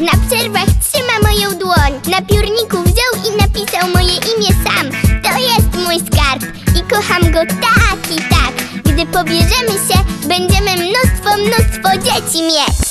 Na przerwach trzyma moją dłoń. Na piórniku wziął i napisał moje imię sam. To jest mój skarb i kocham go tak i tak. Gdy pobierzemy się, będziemy mnóstwo, mnóstwo dzieci mieć.